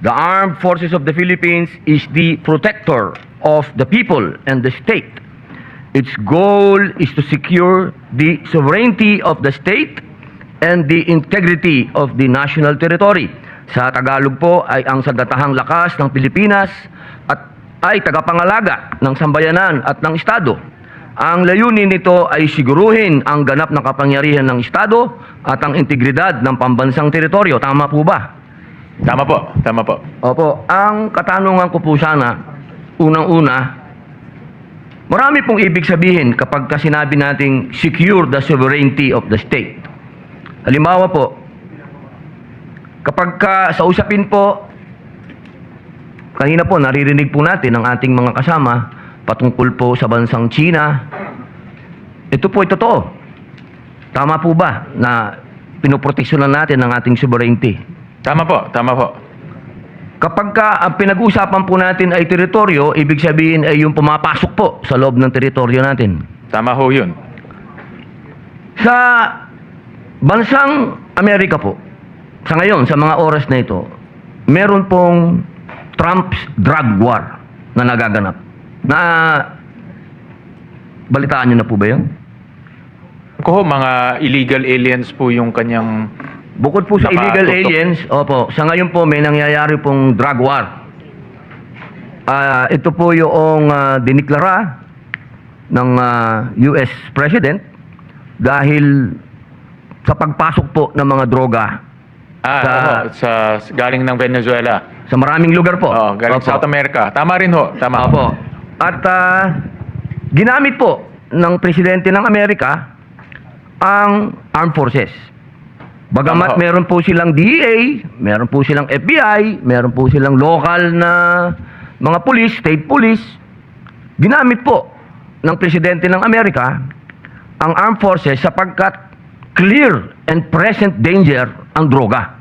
The Armed Forces of the Philippines is the protector of the people and the state. Its goal is to secure the sovereignty of the state and the integrity of the national territory. Sa Tagalog po ay ang sagatahang lakas ng Pilipinas at ay tagapangalaga ng sambayanan at ng Estado. Ang layunin nito ay siguruhin ang ganap na kapangyarihan ng Estado at ang integridad ng pambansang teritoryo. Tama po ba? Tama po, tama po. Opo, ang katanungan ko po sana, unang-una, marami pong ibig sabihin kapag ka sinabi nating secure the sovereignty of the state. Halimbawa po, kapag ka sa usapin po, kanina po naririnig po natin ang ating mga kasama patungkol po sa bansang China. Ito po ay totoo. Tama po ba na pinoproteksyonan natin ang ating sovereignty? Tama po, tama po. Kapag ka ang pinag-uusapan po natin ay teritoryo, ibig sabihin ay yung pumapasok po sa loob ng teritoryo natin. Tama ho yun. Sa bansang Amerika po, sa ngayon, sa mga oras na ito, meron pong Trump's drug war na nagaganap. Na balitaan niyo na po ba yun? Ko mga illegal aliens po yung kanyang... Bukod po sa illegal Nakatutok. aliens, opo, sa ngayon po may nangyayari pong drug war. Ah, ito po yung ah, diniklara ng ah, US President dahil sa pagpasok po ng mga droga Ah, Sa- oho, sa, galing ng Venezuela. sa maraming lugar po. Oh, galing Opo. South America. Tama rin ho, tama. Opo. At ah, ginamit po ng presidente ng Amerika ang armed forces. Bagamat Tama meron po silang DEA, meron po silang FBI, meron po silang local na mga police, state police, ginamit po ng presidente ng Amerika ang armed forces sapagkat clear and present danger ang droga.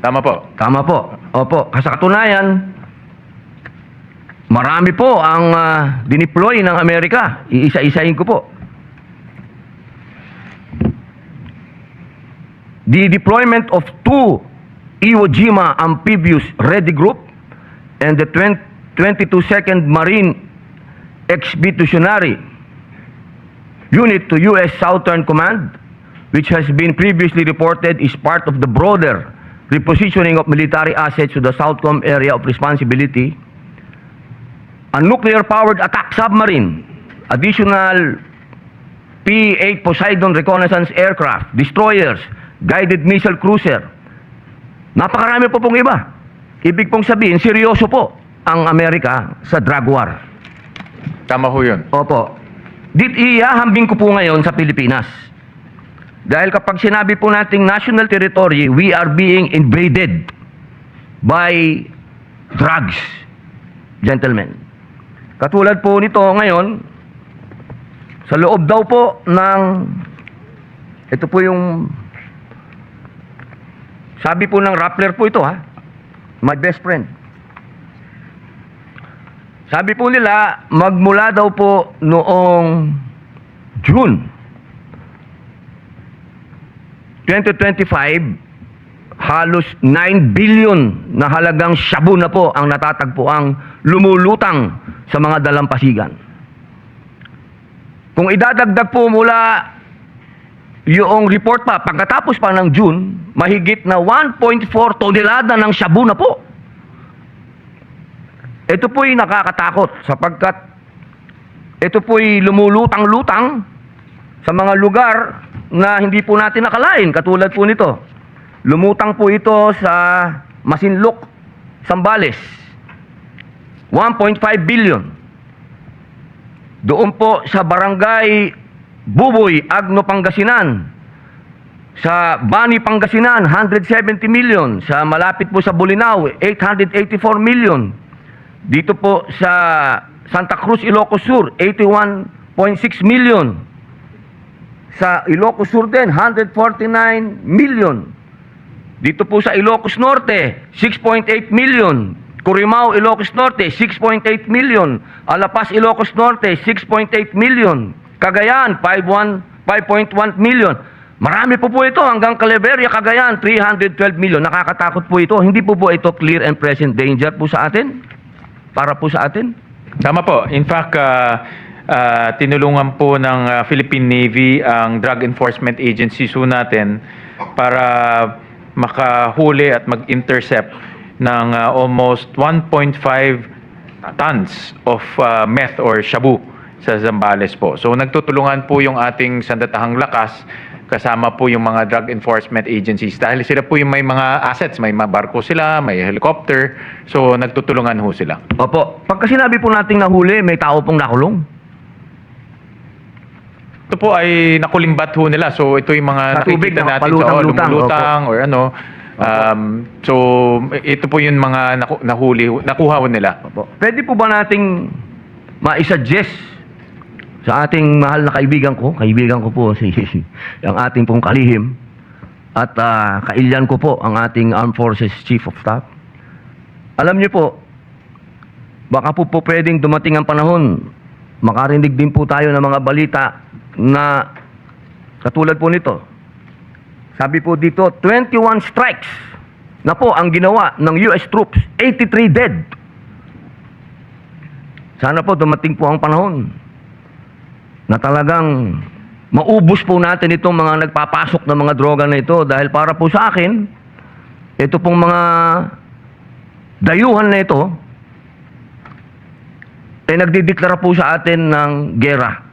Tama po. Tama po. Opo. Sa katunayan, marami po ang ah, dineploy ng Amerika. Iisa-isahin ko po. The deployment of two Iwo Jima amphibious ready group and the 20 22nd Marine Expeditionary Unit to U.S. Southern Command, which has been previously reported is part of the broader repositioning of military assets to the Southcom area of responsibility, a nuclear-powered attack submarine, additional P-8 Poseidon reconnaissance aircraft, destroyers, guided missile cruiser. Napakarami po pong iba. Ibig pong sabihin, seryoso po ang Amerika sa drug war. Tama ho yun. Opo. Dit ihahambing ko po ngayon sa Pilipinas. Dahil kapag sinabi po nating national territory, we are being invaded by drugs. Gentlemen. Katulad po nito ngayon, sa loob daw po ng ito po yung sabi po ng Rappler po ito ha. My best friend. Sabi po nila, magmula daw po noong June 2025, halos 9 billion na halagang shabu na po ang natatagpo ang lumulutang sa mga dalampasigan. Kung idadagdag po mula yung report pa, pagkatapos pa ng June, mahigit na 1.4 tonelada ng shabu na po. Ito po'y nakakatakot sapagkat ito po'y lumulutang-lutang sa mga lugar na hindi po natin nakalain. Katulad po nito. Lumutang po ito sa Masinloc, Sambales. 1.5 billion. Doon po sa barangay Buboy, Agno, Pangasinan. Sa Bani, Pangasinan, 170 million. Sa malapit po sa Bulinaw, 884 million. Dito po sa Santa Cruz, Ilocos Sur, 81.6 million. Sa Ilocos Sur din, 149 million. Dito po sa Ilocos Norte, 6.8 million. Curimao, Ilocos Norte, 6.8 million. Alapas, Ilocos Norte, 6.8 million. Cagayan, 5.1 5.1 million. Marami po po ito hanggang Calaveria, Cagayan, 312 million. Nakakatakot po ito. Hindi po po ito clear and present danger po sa atin? Para po sa atin? Tama po. In fact, ah, ah, tinulungan po ng ah, Philippine Navy ang Drug Enforcement Agencies po natin para makahuli at mag-intercept ng ah, almost 1.5 tons of ah, meth or shabu sa Zambales po. So nagtutulungan po yung ating sandatahang lakas kasama po yung mga drug enforcement agencies dahil sila po yung may mga assets, may mga barko sila, may helicopter, so nagtutulungan ho sila. Opo. Pagka sinabi po nating nahuli, may tao pong nakulong. Ito po ay nakulimbat ho nila. So ito yung mga Sa tubig, nakikita mga natin palutang-lutang, sa lumulutang or ano. Um, so ito po yung mga naku- nahuli, nakuha ho nila. Opo. Pwede po ba nating ma-suggest sa ating mahal na kaibigan ko, kaibigan ko po si, ang ating pong kalihim, at ah, kailyan ko po ang ating Armed Forces Chief of Staff. Alam niyo po, baka po po pwedeng dumating ang panahon, makarinig din po tayo ng mga balita na katulad po nito. Sabi po dito, 21 strikes na po ang ginawa ng US troops, 83 dead. Sana po dumating po ang panahon na talagang maubos po natin itong mga nagpapasok ng mga droga na ito dahil para po sa akin, ito pong mga dayuhan na ito ay nagdideklara po sa atin ng gera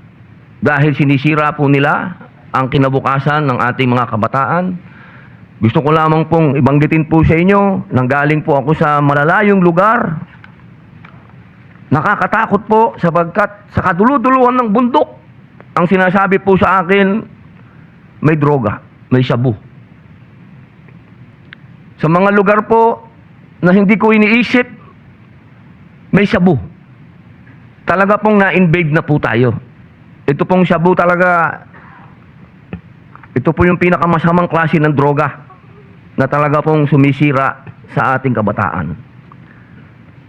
dahil sinisira po nila ang kinabukasan ng ating mga kabataan. Gusto ko lamang pong ibanggitin po sa inyo, nanggaling po ako sa malalayong lugar. Nakakatakot po sapagkat sa kaduluduluhan ng bundok, ang sinasabi po sa akin, may droga, may shabu. Sa mga lugar po na hindi ko iniisip, may shabu. Talaga pong na-invade na po tayo. Ito pong shabu talaga, ito po yung pinakamasamang klase ng droga na talaga pong sumisira sa ating kabataan.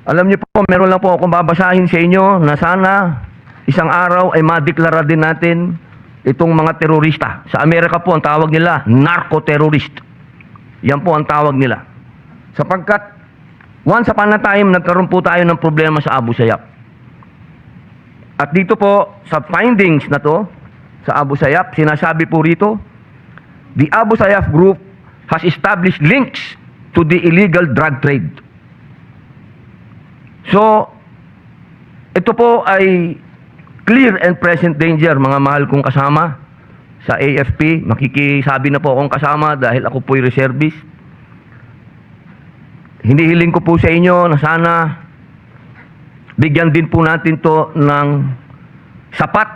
Alam niyo po, meron lang po akong babasahin sa inyo na sana isang araw ay madeklara din natin itong mga terorista. Sa Amerika po, ang tawag nila, narco-terrorist. Yan po ang tawag nila. Sapagkat, once upon a time, nagkaroon po tayo ng problema sa Abu Sayyaf. At dito po, sa findings na to, sa Abu Sayyaf, sinasabi po rito, the Abu Sayyaf group has established links to the illegal drug trade. So, ito po ay clear and present danger, mga mahal kong kasama sa AFP. Makikisabi na po akong kasama dahil ako po'y reservist. Hinihiling ko po sa inyo na sana bigyan din po natin to ng sapat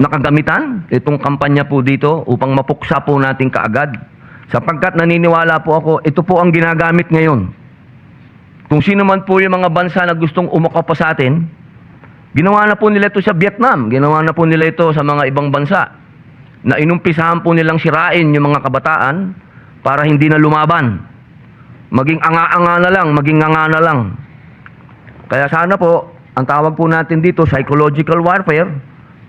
na kagamitan, itong kampanya po dito, upang mapuksa po natin kaagad. Sapagkat naniniwala po ako, ito po ang ginagamit ngayon. Kung sino man po yung mga bansa na gustong umakap pa sa atin, ginawa na po nila ito sa Vietnam, ginawa na po nila ito sa mga ibang bansa, na inumpisahan po nilang sirain yung mga kabataan para hindi na lumaban. Maging anga-anga na lang, maging nganga na lang. Kaya sana po, ang tawag po natin dito, psychological warfare,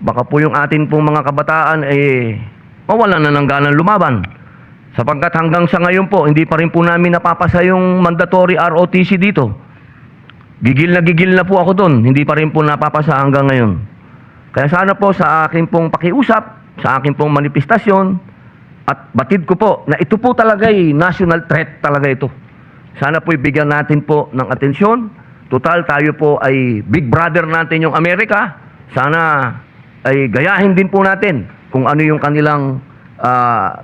baka po yung atin pong mga kabataan eh mawalan na ng ganang lumaban. Sapagkat hanggang sa ngayon po, hindi pa rin po namin napapasa yung mandatory ROTC dito. Gigil na gigil na po ako doon, hindi pa rin po napapasa hanggang ngayon. Kaya sana po sa akin pong pakiusap, sa akin pong manifestasyon, at batid ko po na ito po talaga ay national threat talaga ito. Sana po ibigyan natin po ng atensyon. Total, tayo po ay big brother natin yung Amerika. Sana ay gayahin din po natin kung ano yung kanilang ah,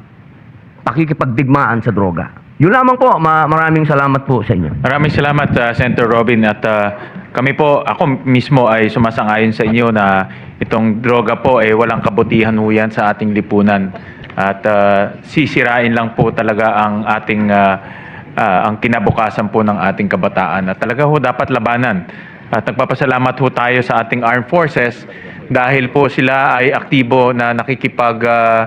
pakikipagdigmaan sa droga. Yun lamang po. Ma- maraming salamat po sa inyo. Maraming salamat, uh, Senator Robin. At uh, kami po, ako mismo ay sumasangayon sa inyo na itong droga po ay walang kabutihan ho yan sa ating lipunan. At uh, sisirain lang po talaga ang ating uh, uh, ang kinabukasan po ng ating kabataan. At talaga ho dapat labanan. At nagpapasalamat ho tayo sa ating armed forces dahil po sila ay aktibo na nakikipag uh,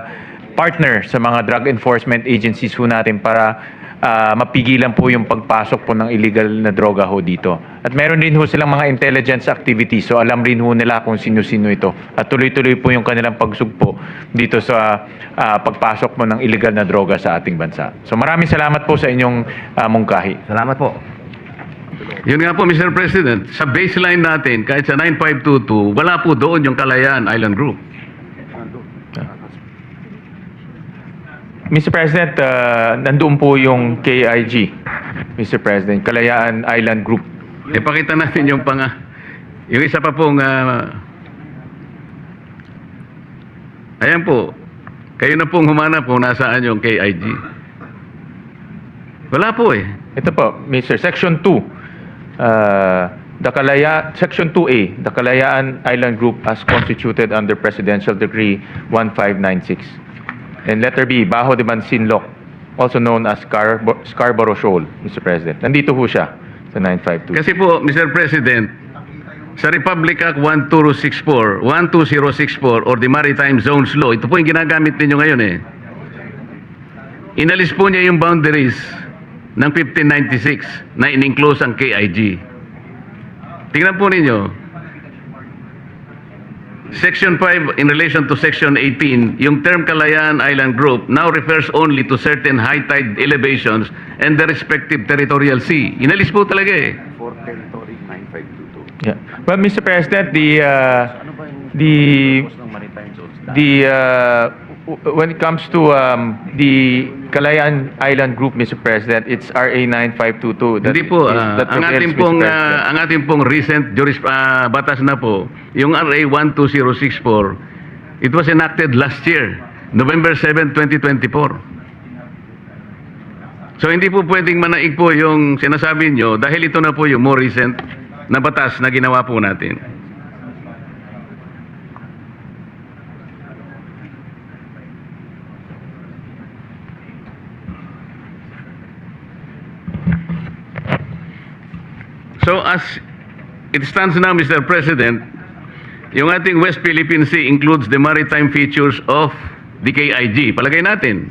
partner sa mga drug enforcement agencies ho natin para ah, mapigilan po yung pagpasok po ng illegal na droga ho dito. At meron din ho silang mga intelligence activities, so alam rin ho nila kung sino-sino ito. At tuloy-tuloy po yung kanilang pagsugpo dito sa ah, pagpasok mo ng illegal na droga sa ating bansa. So maraming salamat po sa inyong ah, mungkahi. Salamat po. Yun nga po, Mr. President, sa baseline natin, kahit sa 9522, wala po doon yung Kalayaan Island Group. Mr. President, uh, nandoon po yung KIG, Mr. President, Kalayaan Island Group. Ipakita natin yung pang... Yung isa pa pong... ah, ayan po. Kayo na pong humanap kung nasaan yung KIG. Wala po eh. Ito po, Mr. Section 2, uh, the Kalaya, Section 2A, the Kalayaan Island Group as constituted under Presidential Decree 1596. And letter B, Bajo de Mansinloc, also known as Scarbo- Scarborough Shoal, Mr. President. Nandito po siya sa 952. Kasi po, Mr. President, sa Republic Act 12064, 12064 or the Maritime Zones Law, ito po yung ginagamit ninyo ngayon eh. Inalis po niya yung boundaries ng 1596 na in-enclose ang KIG. Tingnan po ninyo. Section 5 in relation to Section 18, yung term Kalayaan Island Group now refers only to certain high tide elevations and the respective territorial sea. Inalis po talaga eh. Yeah. Well, Mr. President, the uh, the the uh, when it comes to um, the Kalayaan Island Group, Mr. President, it's RA 9522. that Hindi po, is- ah, that ang prevails, ating Mr. pong President. ah, ang ating pong recent juris ah, batas na po, yung RA 12064, it was enacted last year, November 7, 2024. So hindi po pwedeng manaig po yung sinasabi nyo dahil ito na po yung more recent na batas na ginawa po natin. So as it stands now, Mr. President, yung ating West Philippine Sea includes the maritime features of the KIG. Palagay natin.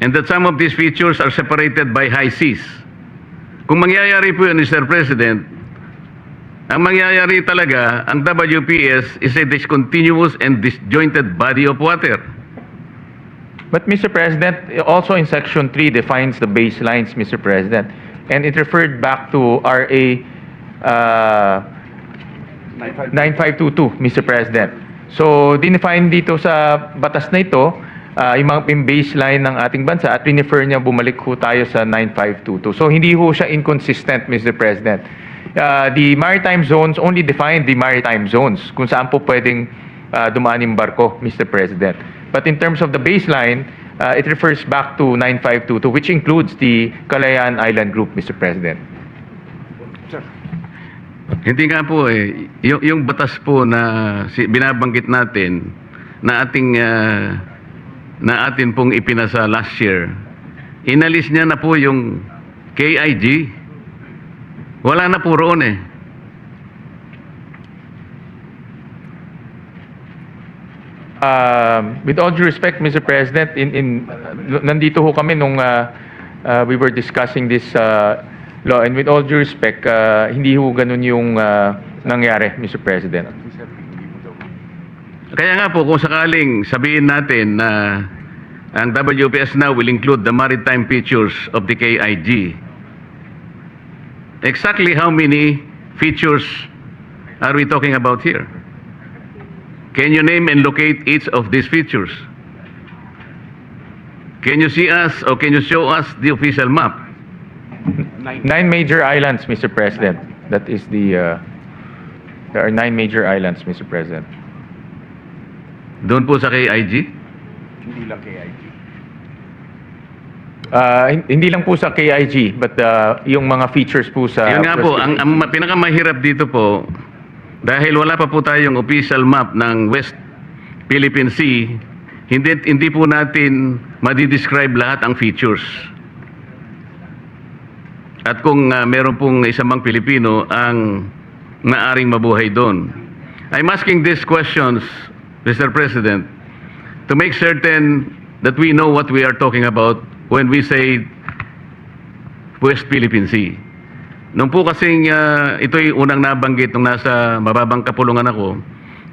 And that some of these features are separated by high seas. Kung mangyayari po yun, Mr. President, ang mangyayari talaga, ang WPS is a discontinuous and disjointed body of water. But Mr. President, also in Section 3 defines the baselines, Mr. President. And it referred back to RA uh, 9522, Mr. President. So, dinefine dito sa batas na ito, uh, yung, mga, yung baseline ng ating bansa at refer niya bumalik ho tayo sa 9522. So, hindi ho siya inconsistent, Mr. President. Uh, the maritime zones only define the maritime zones kung saan po pwedeng uh, dumaan yung barko, Mr. President. But in terms of the baseline, uh, it refers back to 9522, which includes the Kalayaan Island Group, Mr. President. Hindi nga po eh. Yung, yung batas po na si, binabanggit natin na ating ah, na atin pong ipinasa last year, inalis niya na po yung KIG. Wala na po roon eh. Um, with all due respect, Mr. President, in, in, uh, nandito ho kami nung uh, uh, we were discussing this uh, law and with all due respect, uh, hindi ho ganun yung uh, nangyari, Mr. President. Kaya nga po, kung sakaling sabihin natin na ang WPS now will include the maritime features of the KIG, exactly how many features are we talking about here? Can you name and locate each of these features? Can you see us or can you show us the official map? Nine major islands, Mr. President. That is the, uh, there are nine major islands, Mr. President. Doon po sa KIG? Uh, hin- hindi lang po sa KIG, but uh, yung mga features po sa... Yun nga po, ang, ang ma- pinakamahirap dito po, dahil wala pa po tayong official map ng West Philippine Sea, hindi, hindi po natin madidescribe lahat ang features. At kung ah, meron pong isang mang Pilipino ang naaring mabuhay doon. I'm asking these questions, Mr. President, to make certain that we know what we are talking about when we say West Philippine Sea. Nung po kasing ah, ito'y unang nabanggit nung nasa mababang kapulungan ako,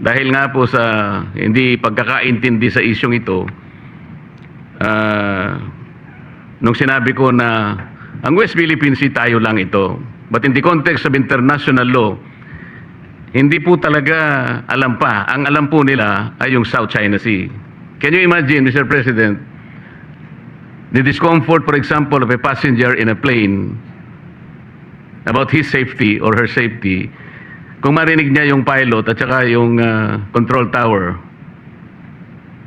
dahil nga po sa hindi pagkakaintindi sa isyong ito, ah, nung sinabi ko na ang West Philippine Sea tayo lang ito. But in the context of international law, hindi po talaga alam pa. Ang alam po nila ay yung South China Sea. Can you imagine, Mr. President, the discomfort, for example, of a passenger in a plane about his safety or her safety, kung marinig niya yung pilot at saka yung ah, control tower,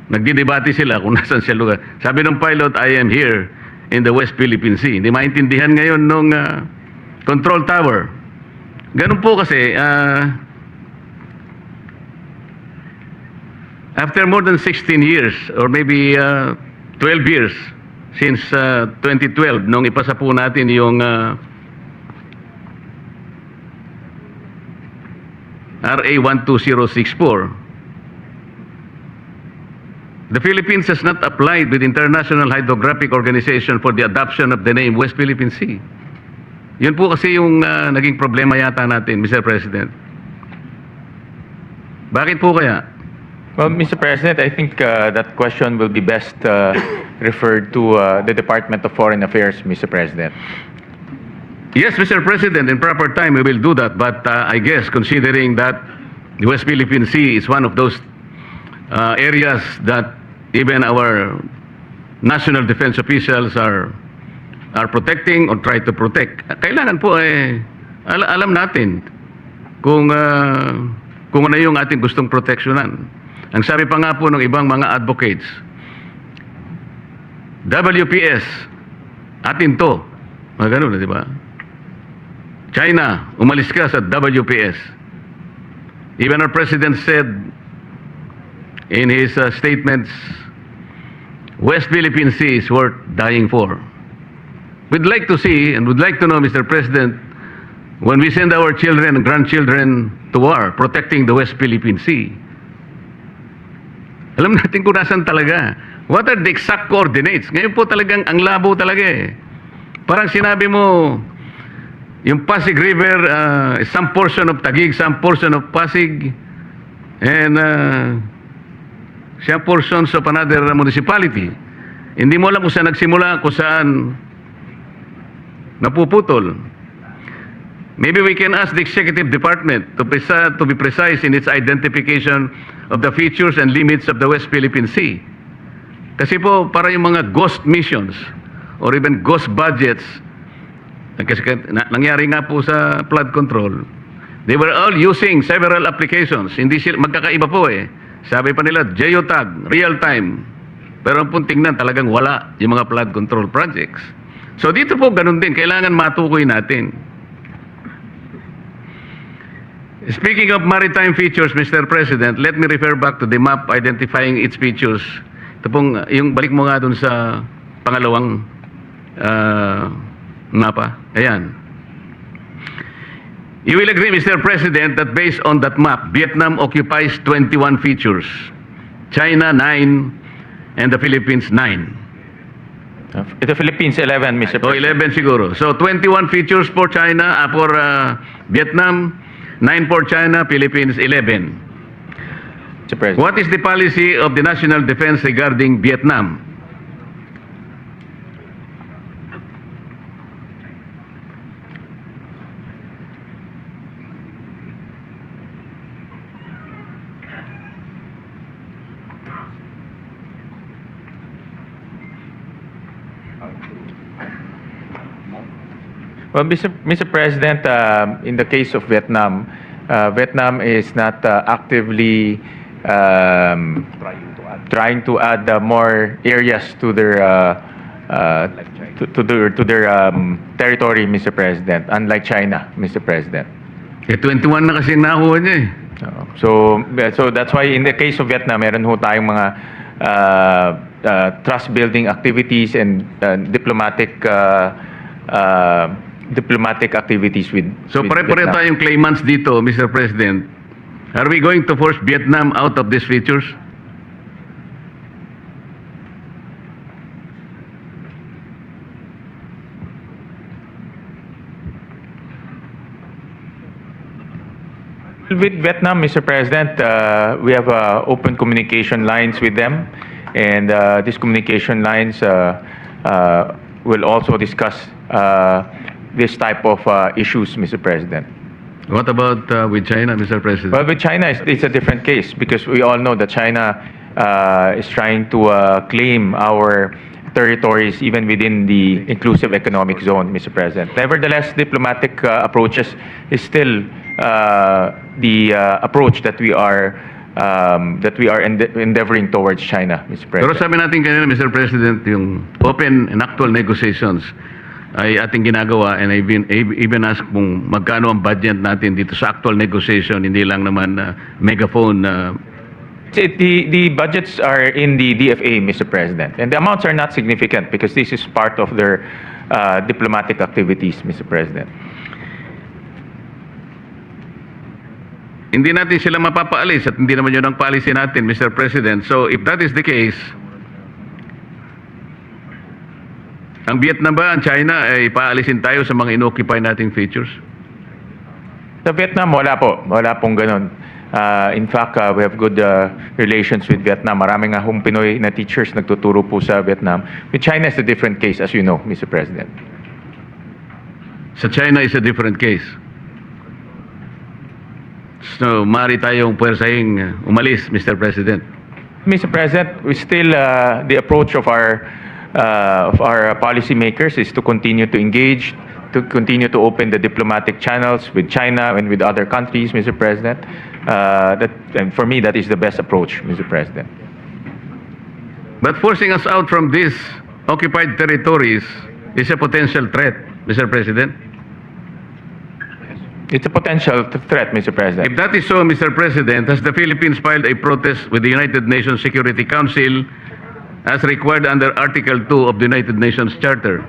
nagdidebate sila kung nasan siya lugar. Sabi ng pilot, I am here in the West Philippine Sea. Hindi maintindihan ngayon nung ah, control tower. Ganun po kasi, ah, after more than 16 years or maybe uh, 12 years since uh, 2012 nung ipasa po natin yung uh, RA 12064 The Philippines has not applied with International Hydrographic Organization for the adoption of the name West Philippine Sea. Yun po kasi yung uh, naging problema yata natin, Mr. President. Bakit po kaya? Well, Mr. President, I think uh, that question will be best uh, referred to uh, the Department of Foreign Affairs, Mr. President. Yes, Mr. President, in proper time we will do that. But uh, I guess considering that the West Philippine Sea is one of those uh, areas that even our national defense officials are are protecting or try to protect. Kailangan po eh al- alam natin kung uh, kung ano yung ating gustong proteksyonan. Ang sabi pa nga po ng ibang mga advocates, WPS, atin to. Mga ganun, di ba? China, umalis ka sa WPS. Even our president said in his uh, statements, West Philippine Sea is worth dying for. We'd like to see and would like to know, Mr. President, when we send our children and grandchildren to war, protecting the West Philippine Sea, alam natin kung nasan talaga. What are the exact coordinates? Ngayon po talagang ang labo talaga eh. Parang sinabi mo, yung Pasig River, uh, some portion of Taguig, some portion of Pasig, and uh, some portions of another municipality. Hindi mo alam kung saan nagsimula, kung saan napuputol. Maybe we can ask the executive department to, preci- to be precise in its identification of the features and limits of the West Philippine Sea. Kasi po, para yung mga ghost missions or even ghost budgets, nangyari nga po sa flood control, they were all using several applications. Hindi sila, magkakaiba po eh. Sabi pa nila, geotag, real time. Pero pong tingnan, talagang wala yung mga flood control projects. So dito po, ganun din. Kailangan matukoy natin. Speaking of maritime features, Mr. President, let me refer back to the map identifying its features. Ito pong, yung balik mo nga dun sa pangalawang ah, mapa. Ayan. You will agree, Mr. President, that based on that map, Vietnam occupies 21 features, China 9, and the Philippines 9. Uh, the Philippines 11, Mr. O President. 11 siguro. So 21 features for China, ah, for ah, Vietnam, 9 for China, Philippines 11. Mr. President. What is the policy of the national defense regarding Vietnam? Well, Mr. Mr. President, um, in the case of Vietnam, uh, Vietnam is not uh, actively um, trying to add uh, more areas to their uh, uh, to, to their to their um, territory, Mr. President. Unlike China, Mr. President. Eh, 21 na kasi nakuha niya eh. So, so that's why in the case of Vietnam, meron ho tayong mga uh, uh, trust building activities and uh, diplomatic uh, uh, diplomatic activities with So with pare-pare Vietnam. tayong claimants dito, Mr. President. Are we going to force Vietnam out of these features? With Vietnam, Mr. President, uh, we have uh, open communication lines with them, and uh, these communication lines uh, uh, will also discuss uh, this type of uh, issues, Mr. President. What about uh, with China, Mr. President? Well, with China, it's, it's a different case because we all know that China uh, is trying to uh, claim our territories even within the inclusive economic zone, Mr. President. Nevertheless, diplomatic uh, approaches is still uh, the uh, approach that we are um, that we are ende- endeavoring towards China, Mr. Pero President. sabi natin kanina, Mr. President, yung open and actual negotiations ay ating ginagawa and I've been, I've even asked kung magkano ang budget natin dito sa actual negotiation, hindi lang naman uh, megaphone uh, It- the, the budgets are in the DFA, Mr. President, and the amounts are not significant because this is part of their uh, diplomatic activities, Mr. President. Hindi natin sila mapapaalis at hindi naman yun ang policy natin, Mr. President. So if that is the case, ang Vietnam ba, ang China, ay paalisin tayo sa mga inoccupy nating features? Sa Vietnam, wala po. Wala pong ganun. Uh, in fact, uh, we have good uh, relations with Vietnam. Marami nga hong Pinoy na teachers nagtuturo po sa Vietnam. With China, is a different case, as you know, Mr. President. Sa China is a different case. So, mari tayong puwersahing uh, umalis, Mr. President. Mr. President, we still uh, the approach of our uh, of our policymakers is to continue to engage, to continue to open the diplomatic channels with China and with other countries, Mr. President. Uh, that and for me, that is the best approach, Mr. President. But forcing us out from these occupied territories is a potential threat, Mr. President. It's a potential threat, Mr. President. If that is so, Mr. President, has the Philippines filed a protest with the United Nations Security Council as required under Article 2 of the United Nations Charter?